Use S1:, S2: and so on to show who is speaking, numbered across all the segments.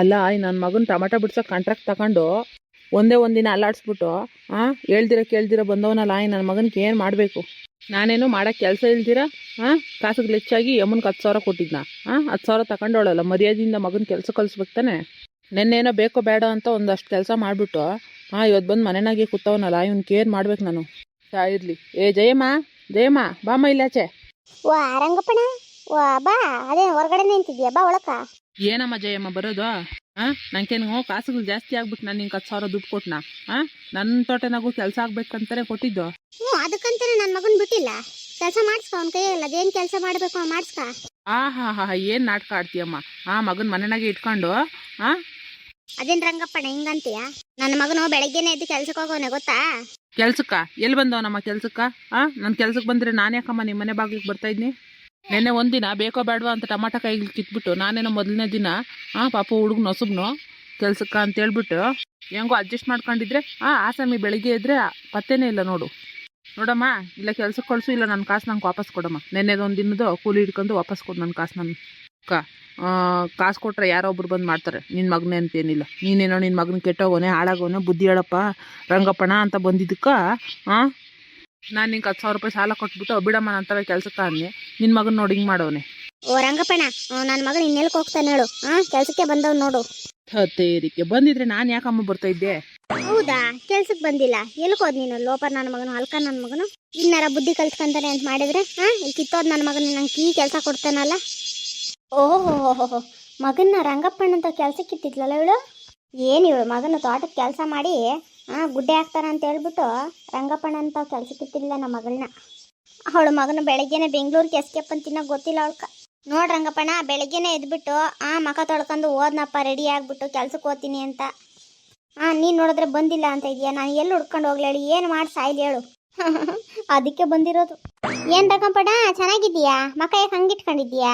S1: ಅಲ್ಲ ನನ್ನ ಮಗನ ಟೊಮೆಟೊ ಬಿಡ್ಸೋಕೆ ಕಾಂಟ್ರಾಕ್ಟ್ ತಗೊಂಡು ಒಂದೇ ಒಂದಿನ ಅಲ್ಲಾಡಿಸ್ಬಿಟ್ಟು ಹಾಂ ಹೇಳ್ದಿರ ಕೇಳ್ದಿರ ಬಂದವನಲ್ಲ, ಈ ನನ್ನ ಮಗನಿಗೆ ಏನು ಮಾಡಬೇಕು? ನಾನೇನು ಮಾಡೋಕ್ಕೆ ಕೆಲಸ ಇಲ್ದಿರ ಹಾಂ ಕಾಸಿಗೆ ಹೆಚ್ಚಾಗಿ ಯಮ್ಮನ್ಗೆ ಹತ್ತು ಸಾವಿರ ಕೊಟ್ಟಿದ್ನ. ಹಾಂ ಹತ್ತು ಸಾವಿರ ತಗೊಂಡೋಳಲ್ಲ ಮರ್ಯಾದೆಯಿಂದ ಮಗನ ಕೆಲಸ ಕಲಿಸ್ಬೇಕು ತಾನೆ? ನೆನ್ನೇನೋ ಬೇಕೋ ಬೇಡ ಅಂತ ಒಂದಷ್ಟು ಕೆಲಸ ಮಾಡಿಬಿಟ್ಟು ಹಾಂ ಇವತ್ತು ಬಂದು ಮನೆನಾಗೆ ಕೂತವನಲ್ಲ, ಇವ್ನ ಕೇರ್ ಮಾಡ್ಬೇಕು ನಾನು. ಇರಲಿ. ಏ, ಜಯಮ್ಮ ಜಯಮ್ಮ, ಬಾಮ್ಮ ಇಲ್ಲಾಚೆ?
S2: ಓ ರಂಗಪ್ಪಣ ವಾ ಬಾ ಅದೇ ಹೊರಗಡೆ ನಿಂತಿದ್ಯಾ? ಬಾ ಒಳಕ.
S1: ಏನಮ್ಮ ಜಯಮ್ಮ ಬರೋದು? ಆ? ನಂಗೇನು ಕಾಸುಗಳು ಜಾಸ್ತಿ ಆಗ್ಬಿಟ್ಟು ನಾನು ನಿಂಗೆ ಹತ್ತು ಸಾವಿರ ದುಡ್ಡು ಕೊಟ್ನಾ? ಹಾಂ ನನ್ನ ತೋಟನಾಗೂ ಕೆಲಸ ಆಗ್ಬೇಕಂತಾರೆ ಕೊಟ್ಟಿದ್ದು.
S2: ಹ್ಞೂ ಅದಕ್ಕಂತಾನೆ ನನ್ನ ಮಗನ ಬಿಟ್ಟಿಲ್ಲ. ಕೆಲಸ ಮಾಡಿಸ್ಕೊ ಅವ್ನ ಕೈಯಲ್ಲಿ ಅದೇನು ಕೆಲಸ ಮಾಡಬೇಕು ಮಾಡಿಸ್ಕ.
S1: ಆ ಹಾ ಹಾ ಏನು ನಾಟಕ ಆಡ್ತೀಯಮ್ಮ? ಹಾಂ ಮಗನ ಮನೆನಾಗೆ ಇಟ್ಕೊಂಡು ಹಾಂ
S2: ಅದೇನ್ ರಂಗಪ್ಪಣ ಹಿಂಗಂತೀಯ? ನನ್ನ ಮಗನು ಬೆಳಗ್ಗೆನೆ ಎದ್ದು ಕೆಲ್ಸಕ್ಕೆ ಹೋಗೋನೆ ಗೊತ್ತಾ?
S1: ಕೆಲ್ಸಕ್ಕ? ಎಲ್ಲಿ ಬಂದವನಮ್ಮ ಕೆಲ್ಸಕ್ಕ? ಹಾಂ ನನ್ನ ಕೆಲ್ಸಕ್ಕೆ ಬಂದ್ರೆ ನಾನು ಯಾಕಮ್ಮ ನಿಮ್ಮ ಮನೆ ಬಾಗಿಲಿಗೆ ಬರ್ತಾ ಇದ್ನಿ? ನೆನ್ನೆ ಒಂದಿನ ಬೇಕೋ ಬೇಡವಾ ಅಂತ ಟಮಾಟ ಕೈಗೆ ಕಿತ್ಬಿಟ್ಟು ನಾನೇನೋ ಮೊದಲನೇ ದಿನ ಹಾ ಪಾಪ ಹುಡುಗ ನೊಸಬ್ನು ಕೆಲ್ಸಕ್ಕ ಅಂತ ಹೇಳ್ಬಿಟ್ಟು ಹೆಂಗೋ ಅಡ್ಜಸ್ಟ್ ಮಾಡ್ಕೊಂಡಿದ್ರೆ, ಆ ಆಸಾಮಿ ಬೆಳಿಗ್ಗೆ ಇದ್ರೆ ಪತ್ತೇನೇ ಇಲ್ಲ ನೋಡು. ನೋಡಮ್ಮ, ಇಲ್ಲ ಕೆಲ್ಸಕ್ಕೆ ಕಳಿಸು, ಇಲ್ಲ ನನ್ನ ಕಾಸು ನಂಗೆ ವಾಪಸ್ ಕೊಡಮ್ಮ. ನೆನ್ನೆದೊಂದು ದಿನದ ಕೂಲಿ ಹಿಡ್ಕೊಂಡು ವಾಪಸ್ ಕೊಡು ನನ್ನ ಕಾಸು ನನ್ನ ಆ, ಕಾಸು ಕೊಟ್ಟರೆ ಯಾರೋ ಒಬ್ರು ಬಂದು ಮಾಡ್ತಾರೆ. ನಿನ್ನ ಮಗನೇ ಅಂತೇನಿಲ್ಲ. ನೀನೇನೋ ನಿನ್ನ ಮಗನ ಕೆಟ್ಟೋಗೋನೆ, ಹಾಳಾಗೋನೆ, ಬುದ್ಧಿ ಹೇಳಪ್ಪ ರಂಗಪ್ಪಣ ಅಂತ ಬಂದಿದ್ದಕ್ಕೆ ಹಾಂ ನಾನು ನಿಂಗೆ ಹತ್ತು ಸಾವಿರ ರೂಪಾಯಿ ಸಾಲ ಕೊಟ್ಬಿಟ್ಟು ಬಿಡಮ್ಮ ನಂತರ ಕೆಲಸಕ್ಕೆ ಅನ್ನಿ ನಿನ್ನ ಮಗನ ನೋಡಿ ಹಿಂಗೆ ಮಾಡೋನೆ.
S2: ಓ ರಂಗಪ್ಪಣ ನನ್ನ ಮಗನ ಇನ್ನೆಲ್ಕ್ ಹೋಗ್ತಾನೆ ಹೇಳು. ಹಾ ಕೆಲ್ಸಕ್ಕೆ ಬಂದವ್ ನೋಡು.
S1: ಹತ್ತೇರಿಕೆ ಬಂದಿದ್ರೆ ನಾನು ಯಾಕಮ್ಮ ಬರ್ತಾ ಇದ್ದೆ?
S2: ಹೌದಾ? ಕೆಲ್ಸಕ್ಕೆ ಬಂದಿಲ್ಲ. ಎಲ್ಕ್ ಹೋದ್ ನೀನು? ಲೋಪ ನನ್ನ ಮಗನು ಹಲ್ಕ ನನ್ನ ಮಗನು? ಇನ್ನಾರ ಬುದ್ಧಿ ಕಲ್ತ್ಕೊಂತಾನೆ ಅಂತ ಮಾಡಿದ್ರೆ ಹಾ ಇಲ್ಲಿ ಕಿತ್ತೋದ್ ನನ್ನ ಮಗನ ನಂಗೆ ಕೀ ಕೆಲಸ ಕೊಡ್ತಾನಲ್ಲ? ಓಹೋ ಮಗನ್ನ ರಂಗಪ್ಪಣ್ಣ ಅಂತ ಕೆಲ್ಸಕ್ಕೆ ಇಟ್ಟಿದ್ಲಲ್ಲ ಇವಳು? ಏನು ಇವಳು ಮಗನ ತೋಟಕ್ಕೆ ಕೆಲಸ ಮಾಡಿ? ಹಾ ಗುಡ್ಡೆ ಹಾಕ್ತಾರ ಅಂತ ಹೇಳ್ಬಿಟ್ಟು ರಂಗಪ್ಪಣ್ಣ ಅಂತ ಕೆಲ್ಸಕ್ಕೆ ಇಟ್ಟಿಲ್ಲ ನಮ್ಮ ಮಗಳನ್ನ. ಅವಳ ಮಗನ ಬೆಳಗ್ಗೆನೆ ಬೆಂಗಳೂರಿಗೆ ಎಸ್ಕೇಪ್ ಅಂತಿನ ಗೊತ್ತಿಲ್ಲ ಅವಳ್ಕ. ನೋಡ್ ರಂಗಪ್ಪಣ್ಣ, ಬೆಳಗ್ಗೆನೆ ಎದ್ಬಿಟ್ಟು, ಆ ಮಕ ತೊಳ್ಕೊಂಡು ಓದ್ನಪ್ಪ ರೆಡಿ ಆಗ್ಬಿಟ್ಟು ಕೆಲ್ಸಕ್ಕೆ ಹೋಗ್ತೀನಿ ಅಂತ. ಆ, ನೀನ್ ನೋಡಿದ್ರೆ ಬಂದಿಲ್ಲ ಅಂತ ಇದೆಯಾ? ನಾನು ಎಲ್ಲಿ ಹುಡ್ಕೊಂಡು ಹೋಗ್ಲಿ ಹೇಳಿ? ಏನು ಮಾಡಿ ಸಾಯ್ಲಿ ಹೇಳು. ಅದಕ್ಕೆ ಬಂದಿರೋದು. ಏನ್ ರಂಗಪ್ಪಣ್ಣ, ಚೆನ್ನಾಗಿದ್ದೀಯಾ? ಮಕ ಯಾಕೆ ಹಂಗಿಟ್ಕೊಂಡಿದ್ಯಾ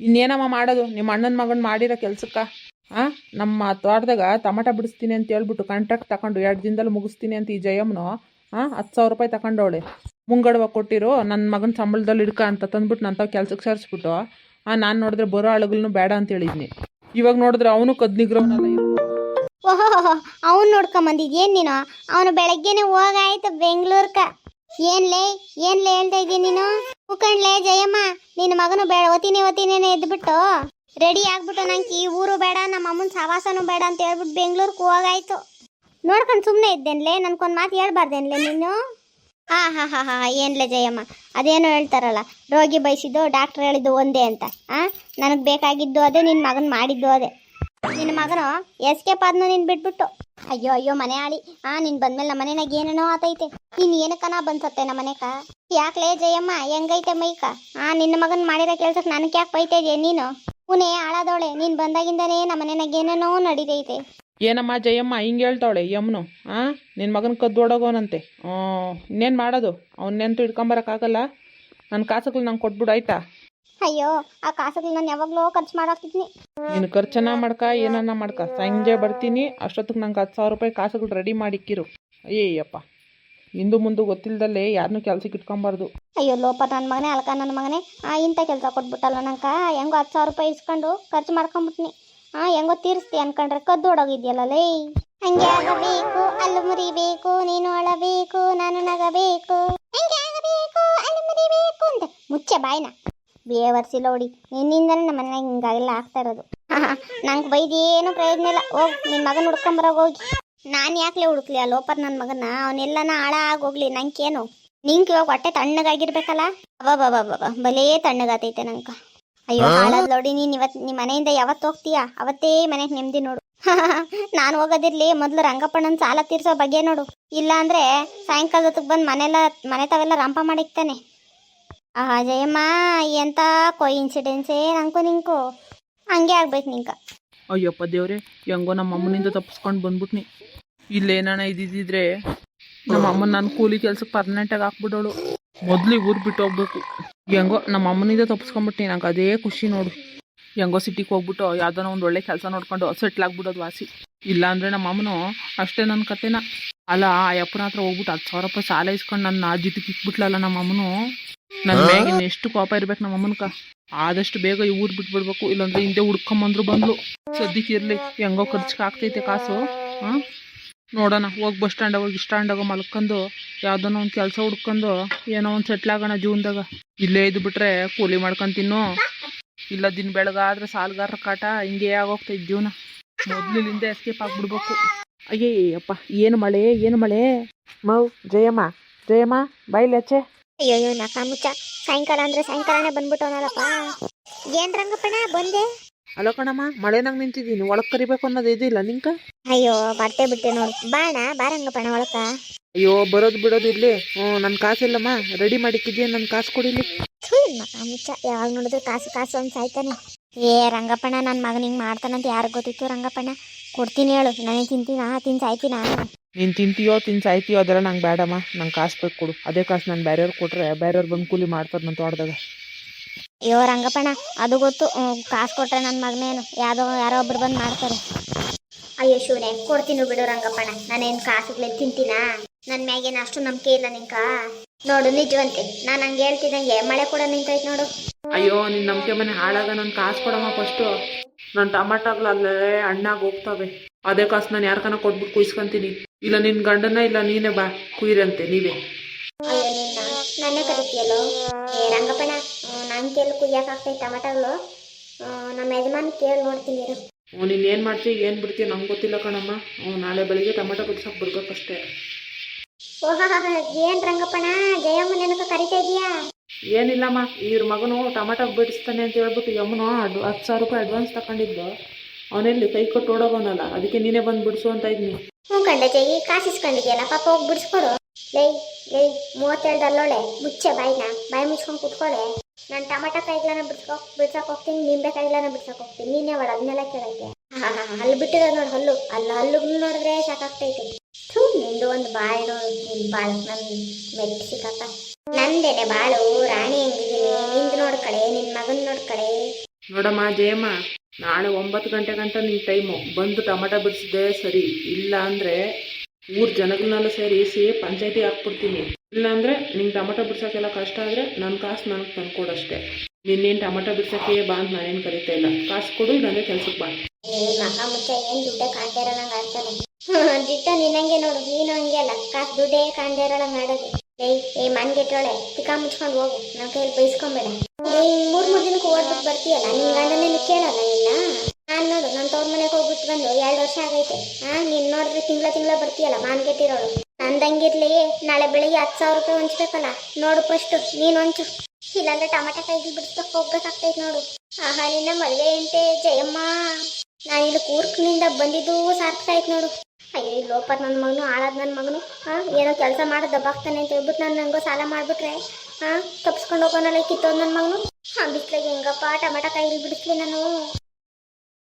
S1: ಇನ್ನೇನಮ್ಮ ಮಾಡೋದು? ನಿಮ್ಮ ಅಣ್ಣನ ಮಗನ ಮಾಡಿರೋ ಕೆಲ್ಸಕ್ಕೆ ಹಾಂ ನಮ್ಮ ತೋಟದಾಗ ಟಮಾಟ ಬಿಡಿಸ್ತೀನಿ ಅಂತ ಹೇಳ್ಬಿಟ್ಟು ಕಾಂಟ್ರಾಕ್ಟ್ ತಗೊಂಡು ಎರಡು ದಿನದಲ್ಲಿ ಮುಗಿಸ್ತೀನಿ ಅಂತ ಈ ಜಯಮ್ಮನು ಹಾಂ ಹತ್ತು ಸಾವಿರ ರೂಪಾಯಿ ತಗೊಂಡವಳೆ ಮುಂಗಡವ ಕೊಟ್ಟಿರು ನನ್ನ ಮಗನ ಸಂಬಳದಲ್ಲಿ ಇಡ್ಕ ಅಂತ ತಂದ್ಬಿಟ್ಟು ನನ್ನ ಕೆಲ್ಸಕ್ಕೆ ಸೇರಿಸ್ಬಿಟ್ಟು ಹಾಂ ನಾನು ನೋಡಿದ್ರೆ ಬರೋ ಆಳುಗಳನ್ನು ಬೇಡ ಅಂತ ಹೇಳಿದ್ನಿ. ಇವಾಗ ನೋಡಿದ್ರೆ ಅವನು ಕದ್ನಿಗ್ರವನಲ್ಲ
S2: ಓಹೋ ಅವ್ನು ನೋಡ್ಕೊಂಬಂದಿದ್ಯೇನ್ ನೀನು? ಅವನು ಬೆಳಗ್ಗೆನೆ ಹೋಗಾಯ್ತು ಬೆಂಗ್ಳೂರ್ಕ. ಏನ್ಲೇ ಏನ್ಲೇ ಹೇಳ್ತಾ ಇದೀನಿ ನೀನು? ಕುಕಣ್ಲೇ ಜಯಮ್ಮ ನಿನ್ನ ಮಗನು ಬೇಡ ಒತ್ತಿನಿ ಒತ್ತಿನೇನೆ ಎದ್ಬಿಟ್ಟು. ರೆಡಿ ಆಗ್ಬಿಟ್ಟು ನಂಗೆ ಈ ಊರು ಬೇಡ, ನಮ್ಮ ಅಮ್ಮನ ಸವಾಸನೂ ಬೇಡ ಅಂತ ಹೇಳ್ಬಿಟ್ಟು ಬೆಂಗ್ಳೂರ್ಗೆ ಹೋಗಾಯ್ತು. ನೋಡ್ಕೊಂಡು ಸುಮ್ಮನೆ ಇದ್ದೇನ್ಲೇ? ನನ್ಗೊಂದು ಮಾತು ಹೇಳ್ಬಾರ್ದೇನ್ಲೇ ನೀನು? ಹಾ ಹಾ ಹಾ ಹಾ ಏನ್ಲೇ ಜಯಮ್ಮ? ಅದೇನೋ ಹೇಳ್ತಾರಲ್ಲ, ರೋಗಿ ಬಯಸಿದ್ದು ಡಾಕ್ಟರ್ ಹೇಳಿದ್ದು ಒಂದೇ ಅಂತ. ಆ? ನನಗೆ ಬೇಕಾಗಿದ್ದು ಅದೇ ನಿನ್ನ ಮಗನ ಮಾಡಿದ್ದು ಅದೇ. ನಿನ್ನ ಮಗನು? ಎಸ್ಕೇಪ್ ಆದ್ನು ನೀನು ಬಿಟ್ಬಿಟ್ಟು. ಅಯ್ಯೋ ಅಯ್ಯೋ, ಮನೆ ಆಳಿ. ಆ, ನೀನು ಬಂದ್ಮೇಲೆ ನಮ್ಮ ಮನೆನಾಗ ಏನೇನೋ ಆತೈತೆ ನೀನು ಏನಕ್ಕನ ಬಂದ್ಸತ್ತೆ ನಮ್ಮ ಮನೆಕ? ಯಾಕ್ಲೇ ಜಯಮ್ಮ? ಹೆಂಗೈತೆ ಮೈಕ? ಆ, ನಿನ್ನ ಮಗನ್ ಮಾಡಿರೋ ಕೆಲ್ಸಕ್ಕೆ ನನಗೆ ಯಾಕೆ ಬೈತಾ ಇದೆಯಾ ನೀನು? ಪುನೇ ಆಳದೋಳೆ ನೀನ್ ಬಂದಾಗಿಂದನೇ ನಮ್ಮ ಮನೆನಾಗ ಏನೇನೋ ನಡೀತೈತೆ.
S1: ಏನಮ್ಮ ಜಯಮ್ಮ ಹಿಂಗೆ ಹೇಳ್ತಾಳೆ ಯಮ್ನು ಆ? ನಿನ್ನ ಮಗನ ಕದ್ದೋಡೋಗೋನಂತೆ ಇನ್ನೇನು ಮಾಡೋದು? ಅವನ್ನೆಂತೂ ಹಿಡ್ಕೊಂಬರಕ್ಕಾಗಲ್ಲ ನನ್ನ ಕಾಸುಗಳು ನಂಗೆ ಕೊಟ್ಬಿಡು ಆಯ್ತಾ?
S2: ಅಯ್ಯೋ ಆ ಕಾಸುಗಳು ನಾನು ಯಾವಾಗ್ಲೋ ಖರ್ಚು ಮಾಡಾಕ್ತಿದ್ನಿ
S1: ನೀನು ಖರ್ಚನ ಮಾಡ್ಕ ಏನನ್ನ ಮಾಡ್ಕ. ಸಂಜೆ ಬರ್ತೀನಿ ಅಷ್ಟೊತ್ತಿಗೆ ನಂಗೆ ಹತ್ತು ಸಾವಿರ ರೂಪಾಯಿ ಕಾಸುಗಳು ರೆಡಿ ಮಾಡಿಕ್ಕಿರು ಅಯ್ಯಯ್ಯಪ್ಪ ಹಿಂದು ಮುಂದೆ ಗೊತ್ತಿಲ್ದಲ್ಲೇ ಯಾರನ್ನೂ ಕೆಲ್ಸಕ್ಕೆ ಇಟ್ಕೊಂಬಾರ್ದು.
S2: ಅಯ್ಯೋ ಲೋಪ ನನ್ನ ಮಗನೇ ಅಲ್ಕ ನನ್ನ ಮಗನೇ. ಆ, ಇಂಥ ಕೆಲಸ ಕೊಟ್ಬಿಟ್ಟಲ್ಲ ನಂಕ? ಹೆಂಗೋ ಹತ್ತು ಸಾವಿರ ರೂಪಾಯಿ ಇಸ್ಕೊಂಡು ಖರ್ಚು ಮಾಡ್ಕೊಂಬಿಟ್ನಿ. ಆ, ಹೆಂಗೋ ತೀರಿಸ್ತಿ ಅನ್ಕೊಂಡ್ರೆ ಕದ್ದೋಡೋಗಿದ್ಯಲ್ಲ ಲೇ. ಹಂಗೆ ಆಗಬೇಕು, ಅಲ್ಲಿ ಮುರಿಬೇಕು, ನೀನು ಅಳಬೇಕು, ನಾನು ನಗಬೇಕು. ಹಂಗೆ ಆಗಬೇಕು, ಅಲ್ಲು ಮುರಿಬೇಕು ಅಂತ ಮುಚ್ಚೆ ಬಾಯ್ನ. ಬೇವರ್ಸಿಲ್ಲ ಹೊಡಿ ನಿನ್ನಿಂದನೇ ನಮ್ಮ ಮನೆಯಾಗ ಹಿಂಗಾಗೆಲ್ಲ ಆಗ್ತಾ ಇರೋದು. ನಂಗೆ ಬೈದೇನು ಪ್ರಯೋಜನ ಇಲ್ಲ. ಹೋಗ್ ನಿನ್ನ ಮಗನ ಹುಡ್ಕೊಂಬರೋಗಿ ಹೋಗಿ. ನಾನು ಯಾಕಲೇ ಹುಡುಕ್ಲಿ? ಆ ಲೋಪರ್ ನನ್ನ ಮಗನ ಅವನೆಲ್ಲನ ಹಾಳ ಆಗೋಗ್ಲಿ ನಂಗೇನು? ನಿಂಗೆ ಇವಾಗ ಹೊಟ್ಟೆ ತಣ್ಣಗಾಗಿರ್ಬೇಕಲ್ಲ? ಅಬ್ಬಬ್ಬಬ್ಬಬ್ಬ ಬಲೇ ತಣ್ಣಗಾತೈತೆ ನಂಕ ಅಯ್ಯೋ ಹಾಳಾದ್ ನೋಡಿ ನೀನ್ ಇವತ್ ನಿಮ್ ಮನೆಯಿಂದ ಯಾವತ್ತ ಹೋಗ್ತೀಯಾ? ಅವತ್ತೇ ಮನೆಗೆ ನೆಮ್ಮದಿ ನೋಡು. ನಾನು ಹೋಗೋದಿರ್ಲಿ ಮೊದ್ಲು ರಂಗಪ್ಪಣ್ಣನ ಸಾಲ ತೀರ್ಸೋ ಬಗ್ಗೆ ನೋಡು. ಇಲ್ಲ ಅಂದ್ರೆ ಸಾಯಂಕಾಲ ಹೊತ್ತಿಗೆ ಬಂದು ಮನೆಲ್ಲ ಮನೆ ತಾವೆಲ್ಲ ರಂಪ ಮಾಡಿಕ್ತಾನೆ. ಆಹಾ ಜಯಮ್ಮ ಎಂತ ಕೋ ಇನ್ಸಿಡೆನ್ಸೇ ನಂಕು ನಿಂಕು ಹಂಗೆ ಆಗ್ಬೇಕು ನಿಂಕ
S1: ಅಯ್ಯಪ್ಪ ದೇವ್ರೆ ಹೆಂಗೋ ನಮ್ಮ ಅಮ್ಮನಿಂದ ತಪ್ಪಿಸ್ಕೊಂಡು ಬಂದ್ಬಿಟ್ನಿ. ಇಲ್ಲೇನಾನ ಇದ್ದಿದ್ರೆ ನಮ್ಮ ಅಮ್ಮನ ನಾನು ಕೂಲಿ ಕೆಲ್ಸಕ್ಕೆ ಪರ್ಮನೆಂಟಾಗಿ ಹಾಕ್ಬಿಡೋಳು. ಮೊದ್ಲು ಊರು ಬಿಟ್ಟು ಹೋಗ್ಬೇಕು. ಹೆಂಗೋ ನಮ್ಮ ಅಮ್ಮನಿಂದ ತಪ್ಪಿಸ್ಕೊಂಡ್ಬಿಟ್ನಿ ನಂಗೆ ಅದೇ ಖುಷಿ ನೋಡು. ಹೆಂಗೋ ಸಿಟಿಗೆ ಹೋಗ್ಬಿಟ್ಟು ಯಾವ್ದಾನ ಒಂದು ಒಳ್ಳೆ ಕೆಲಸ ನೋಡ್ಕೊಂಡು ಸೆಟ್ಲ್ ಆಗ್ಬಿಡೋದು ವಾಸಿ. ಇಲ್ಲ ಅಂದ್ರೆ ನಮ್ಮ ಅಮ್ಮನು ಅಷ್ಟೇ ನನ್ನ ಕತೆನ. ಅಲ್ಲ ಆ ಅಪ್ಪನ ಹತ್ರ ಹೋಗ್ಬಿಟ್ಟು ಹತ್ತು ಸಾವಿರ ರೂಪಾಯಿ ಸಾಲ ಇಸ್ಕೊಂಡು ನನ್ನ ಜಿಟ್ಟಿಗೆ ಇಕ್ಬಿಟ್ಲಲ್ಲ ನಮ್ಮ ಅಮ್ಮನು? ನನ್ನ ಮ್ಯಾಗಿನ ಎಷ್ಟು ಕೋಪ ಇರ್ಬೇಕು ನಮ್ಮ ಅಮ್ಮನ್ಕ. ಆದಷ್ಟು ಬೇಗ ಈ ಊರ್ ಬಿಟ್ಬಿಡ್ಬೇಕು ಇಲ್ಲಾಂದ್ರೆ ಹಿಂದೆ ಹುಡ್ಕೊಂಬಂದ್ರು ಬಂದ್ಲು. ಸದ್ಯಕ್ಕೆ ಇರ್ಲಿ ಹೆಂಗೋ ಖರ್ಚಿಗೆ ಆಗ್ತೈತೆ ಕಾಸು ಹಾ? ನೋಡೋಣ. ಹೋಗಿ ಬಸ್ ಸ್ಟ್ಯಾಂಡ್ ಹೋಗಿ ಸ್ಟ್ಯಾಂಡಾಗ ಮಲ್ಕೊಂಡು ಯಾವ್ದನ ಒಂದು ಕೆಲಸ ಹುಡ್ಕೊಂಡು ಏನೋ ಒಂದು ಸೆಟ್ಲ್ ಆಗೋಣ ಜೀವನದಾಗ. ಇಲ್ಲೇ ಇದ್ದು ಬಿಟ್ರೆ ಕೂಲಿ ಮಾಡ್ಕೊಂಡು ತಿನ್ನು. ಇಲ್ಲ ದಿನ ಬೆಳಗಾದ್ರೆ ಸಾಲುಗಾರರ ಕಾಟ ಹಿಂಗೆ ಆಗೋಗ್ತೈತೆ ಜೀವನ. ಮೊದ್ಲಿಂದ ಎಸ್ಕೇಪ್ ಆಗ್ಬಿಡ್ಬೇಕು. ಅಯ್ಯಯ್ಯಪ್ಪ ಏನು ಮಳೆ ಏನು ಮಳೆ? ಮೌ, ಜಯಮ್ಮ ಜಯಮ್ಮ, ಬಾಯ್ಲಿ ಆಚೆ.
S2: ಅಯ್ಯೋ ಅಯ್ಯೋ ನಕ ಮುಚ್ಚ. ಸಾಯಂಕಾಲ ಅಂದ್ರೆ ಸಾಯಂಕಾಲನೇ ಬಂದ್ಬಿಟ್ಟವನಲ್ಲಪ್ಪ. ಏನ್ ರಂಗಪ್ಪಣ್ಣ, ಬಂದೆ?
S1: ಅಲೋ ಕಣಮ್ಮ. ಮಳೆನಾಗ ನಿಂತಿದ್ದೀನಿ. ಒಳಗೆ ಕರಿಬೇಕು ಅನ್ನೋದು ಇದಿಲ್ಲ ನಿಂಕ?
S2: ಅಯ್ಯೋ ಬರ್ತೇ ಬಿಟ್ಟೆ ನೋಡು. ಬಾಣ ಬಾರಂಗಪ್ಪಣ್ಣ ಒಳಕ
S1: ಅಯ್ಯೋ ಬರೋದು ಬಿಡೋದು ಇಲ್ಲಿ ಹ್ಞೂ ನನ್ನ ಕಾಸಿಲ್ಲಮ್ಮ. ರೆಡಿ ಮಾಡಿಕ್ಕಿದ್ಯಾ ನನ್ನ ಕಾಸು ಕೊಡಿಲಿ.
S2: ಮುಚ್ಚ ಯಾವಾಗ ನೋಡಿದ್ರು ಕಾಸು ಕಾಸು ಅಂತ ಸಾಯ್ತಾನೆ. ಏ ರಂಗಪ್ಪಣ್ಣ ನನ್ನ ಮಗನ ಹಿಂಗೆ ಮಾಡ್ತಾನಂತ ಯಾರು ಗೊತ್ತಿತ್ತು ರಂಗಪ್ಪಣ್ಣ ಕೊಡ್ತೀನಿ ಹೇಳು. ನನಗೆ ತಿಂತೀನಾ ತಿನ್ ಸಾಯ್ತೀನಾ?
S1: ನೀನು ತಿಂತೀಯೋ ತಿನ್ ಸಾಯ್ತೀಯೋ ಅದೆಲ್ಲ ನಂಗೆ ಬೇಡಮ್ಮ ನಂಗೆ ಕಾಸು ಬೇಕು ಕೊಡು. ಅದೇ ಕಾಸು ನಾನು ಬೇರೆಯವ್ರು ಕೊಟ್ರೆ ಬೇರೆಯವ್ರು ಬಂದು ಕೂಲಿ ಮಾಡ್ತಾರೆ ನನ್ನ ತೋಟದಾಗ.
S2: ಅಯ್ಯೋ ರಂಗಪ್ಪಣ್ಣ ಅದು ಗೊತ್ತು. ಕಾಸು ಕೊಟ್ರೆ ನನ್ನ ಮಗನೇನು ಯಾವುದೋ ಯಾರೋ ಒಬ್ರು ಬಂದು ಮಾಡ್ತಾರೆ. ಅಯ್ಯೋ ಶಿವನೇ ಕೊಡ್ತೀನಿ ಬಿಡು ರಂಗಪ್ಪಣ್ಣ. ನಾನೇನು ಕಾಸುಗಳೇ ತಿಂತೀನಾ? ನನ್ನ ಮ್ಯಾಗೇನು ಅಷ್ಟು ನಂಬಿಕೆ ಇಲ್ಲ ನಿಂಕ ನೋಡು ನಿಜವಂತೆ ನಾನು ಹಂಗೆ ಹೇಳ್ತಿದ್ದಂಗೆ ಮಳೆ ಕೂಡ ನಿಂತೈತೆ ನೋಡು.
S1: ಅಯ್ಯೋ ನಿನ್ನ ನಂಬಿಕೆ ಮನೆ ಹಾಳಾಗ ನನ್ನ ಕಾಸು ಕೊಡಮ್ಮ ಫಸ್ಟು ನನ್ನ ಟಮಾಟಾಗ್ಲು ಅಲ್ಲೇ ಹಣ್ಣಾಗಿ ಹೋಗ್ತವೆ. ಅದೇ ಕಾಸು ನಾನು ಯಾರ್ಕನ ಕೊಟ್ಬಿಟ್ಟು ಕುಯ್ಸ್ಕೊಂತೀನಿ. ಇಲ್ಲ ನಿನ್ನ ಗಂಡನ ಇಲ್ಲ ನೀನೇ ಬಾ ಕುಯ್ರಂತೆ ನೀವೇ.
S2: ಅಯ್ಯೋ ನಿನ್ನ ನನ್ನೇ ಕರಿತೀಯಲ್ಲೋ? ಏ ರಂಗಪ್ಪಣ್ಣ ನನ್ನ ಕೇಳಿ ಕುಯ್ಯಕ್ಕಾಗ್ತೈತೆ ಟಮಾಟಗಳು ನಮ್ಮ ಯಜಮಾನ್ ಕೇಳಿ ನೋಡ್ತೀನಿ ಇರು.
S1: ಹ್ಞೂ ನೀನು ಏನು ಮಾಡ್ತೀಯ ಏನು ಬಿಡ್ತೀಯ ನಂಗೆ ಗೊತ್ತಿಲ್ಲ ಕಣಮ್ಮ. ಹ್ಞೂ ನಾಳೆ ಬೆಳಿಗ್ಗೆ ಟೊಮೆಟೊ ಬಿಡ್ಸಕ್ಕೆ ಬರ್ಬೇಕಷ್ಟೇ
S2: ಓಹ ಏನ್ ರಂಗಪ್ಪಣ ಜಯಮ್ಮ ನೆನಕ ಕರಿತಾ ಇದೀಯಾ?
S1: ಏನಿಲ್ಲಮ್ಮ ಇವ್ರ ಮಗನು ಟೊಮೆಟೊ ಬಿಡಿಸ್ತಾನೆ ಅಂತ ಹೇಳ್ಬಿಟ್ಟು ಯಮ್ಮನು ಅಡ್ ಹತ್ತು ಸಾವಿರ ರೂಪಾಯಿ ಅಡ್ವಾನ್ಸ್ ತಗೊಂಡಿದ್ದು ಅವನೆಲ್ಲಿ ಕೈ ಕೊಟ್ಟು ಓಡೋಗೋನಲ್ಲ ಅದಕ್ಕೆ ನೀನೇ ಬಂದು ಬಿಡಿಸು ಅಂತ ಇದ್ನಿ.
S2: ಹ್ಞೂ ಕಂಡ ಜೈ ಕಾಸು ಇಸ್ಕೊಂಡಿದ್ಯಲ್ಲ ಪಾಪ ಹೋಗಿ ಬಿಡಿಸ್ಕೊಡು. ಲೈ ಲೈ ಮೂವತ್ತೆರಡು ಅಲ್ಲೋಳೆ ಮುಚ್ಚೆ ಬಾಯಿನ ಬಾಯಿ ಮುಚ್ಕೊಂಡು ಕುತ್ಕೊಳ್ಳೆ ನಾನು ಟಮಾಟ ಕಾಯಿಗಳನ್ನ ಬಿಡ್ಸ್ಕೊ ಬಿಡ್ಸಕ್ ಹೋಗ್ತೀನಿ ನಿಂಬೆ ಕಾಯಿಗಳನ್ನ ಬಿಡ್ಸಕ್ ಹೋಗ್ತೀನಿ. ನೀನೇ ಅವಳು ಅದನ್ನೆಲ್ಲ ಕೇಳಕ್ಕೆ? ಅಲ್ಲಿ ಬಿಟ್ಟಿರೋ ನೋಡಿ ಹಲ್ಲು. ಅಲ್ಲ ಹಲ್ಲುಗಳು ನೋಡಿದ್ರೆ ಸಾಕಾಗ್ತೈತೆ. ಥೂ, ನಿಂದು ಒಂದು ಬಾಳು ನಿನ್ ಬಾಳು ನನ್ ಮೆಟ್ ಸಿಕ್ಕಾಕ. ನಂದೇನೆ ಬಾಳು, ರಾಣಿ ಹೆಂಗಿದ್ದೀನಿ. ನಿಂದು ನೋಡ್ಕಳೆ ನಿನ್ ಮಗನ್ ನೋಡ್ಕಳೆ
S1: ನೋಡಮ್ಮ, ಜಯಮ್ಮ, ನಾಳೆ ಒಂಬತ್ತು ಗಂಟೆ ನಿನ್ ಟೈಮು ಬಂದು ಟೊಮೆಟೊ ಬಿಡಿಸಿದೆ ಸರಿ. ಇಲ್ಲ ಅಂದರೆ ಊರ್ ಜನಗಳನ್ನೆಲ್ಲ ಸೇರಿಸಿ ಪಂಚಾಯತಿ ಹಾಕ್ಬಿಡ್ತೀನಿ. ಇಲ್ಲ ಅಂದರೆ ನಿಂಗೆ ಟೊಮೆಟೊ ಬಿಡ್ಸೋಕ್ಕೆಲ್ಲ ಕಷ್ಟ ಆದ್ರೆ ನನ್ನ ಕಾಸು ನನಗೆ ತಂದ್ಕೊಡಷ್ಟೇ. ನಿನ್ನೇನು ಟೊಮೆಟೊ ಬಿಡ್ಸೋಕ್ಕೆ ಬಾ ಅಂತ ನಾನೇನು ಕರಿತಾ ಇಲ್ಲ. ಕಾಸು ಕೊಡು, ಇಲ್ಲಾಂದರೆ ಕೆಲ್ಸಕ್ಕೆ ಬಾ.
S2: ದಿಟ್ಟ ನಿನ್ನಂಗೆ ನೋಡು, ನೀನು ಹಂಗೆ ಅಲ್ಲ. ಕಾಸು ದುಡ್ಡೇ ಕಾಣ್ದೇ ಇರೋಳಂಗ ಆಡೋದು. ಏಯ್ ಏ, ಮನ್ಗೆಟ್ಟೋಳೆ, ತಿಕ್ಕ ಮುಚ್ಕೊಂಡು ಹೋಗು. ನನ್ನ ಕೈಯಲ್ಲಿ ಬೈಸ್ಕೊಂಬೇಡ. ಮೂರ್ ಮೂರ್ ದಿನಕ್ಕೆ ಓಡ್ಬಿಟ್ಟು ಬರ್ತೀಯಲ್ಲ? ನಿನ್ ಗಂಡನೇ ಕೇಳಲ್ಲ ಇಲ್ಲ ನಾನ್ ನೋಡು ನನ್ನ ತವ್ರ ಮನೆಗೆ ಹೋಗ್ಬಿಟ್ಟು ಬಂದು ಎರಡು ವರ್ಷ ಆಗೈತೆ. ಹಾ ನೀನ್ ನೋಡ್ರಿ ತಿಂಗಳ ತಿಂಗಳ ಬರ್ತೀಯಲ್ಲ ಮಾನ್ಗೆಟ್ಟಿರೋಳು. ನಂದಂಗಿರ್ಲಿ, ನಾಳೆ ಬೆಳಿಗ್ಗೆ ಹತ್ತು ಸಾವಿರ ರೂಪಾಯಿ ಹೊಂಚ್ಬೇಕಲ್ಲ, ನೋಡು ಫಸ್ಟ್ ನೀನ್ ಹೊಂಚು. ಇಲ್ಲಾಂದ್ರೆ ಟಮಾಟ ಕೈಗೆ ಬಿಡಿಸ್ಬೇಕು ಹೋಗ್ಬೇಕಾಗ್ತೈತೆ ನೋಡು. ಆಹಾ, ನಿನ್ನ ಮದುವೆ ಅಂತೆ ಜಯಮ್ಮ. ನಾನಿಲ್ಲಿ ಕೂರ್ಕ್ನಿಂದ ಬಂದಿದ್ದು ಸಾರ್ಥಕ ಆಯ್ತು ನೋಡು. ಅಯ್ಯೋ ಇಲ್ಲಿ ಲೋಪರ್ ನನ್ನ ಮಗನು, ಹಾಳಾದ ನನ್ನ ಮಗನು. ಹಾ ಏನೋ ಕೆಲಸ ಮಾಡಿ ದಬ್ಬಾಕ್ತಾನೆ ಅಂತ ಹೇಳ್ಬಿಟ್ಟು ನಾನು ನಂಗೋ ಸಾಲ ಮಾಡ್ಬಿಟ್ರೆ. ಹಾ ತಪ್ಸ್ಕೊಂಡು ಹೋಗೋನಲ್ಲ ಕಿತ್ತೋದು ನನ್ನ ಮಗನು. ಹಾ ಬಿಸ್ಲಾಗ ಹೆಂಗಪ್ಪ ಟಮಾಟ ಕಾಯಿಲಿ ಬಿಡಿಸ್ಲಿ ನಾನು.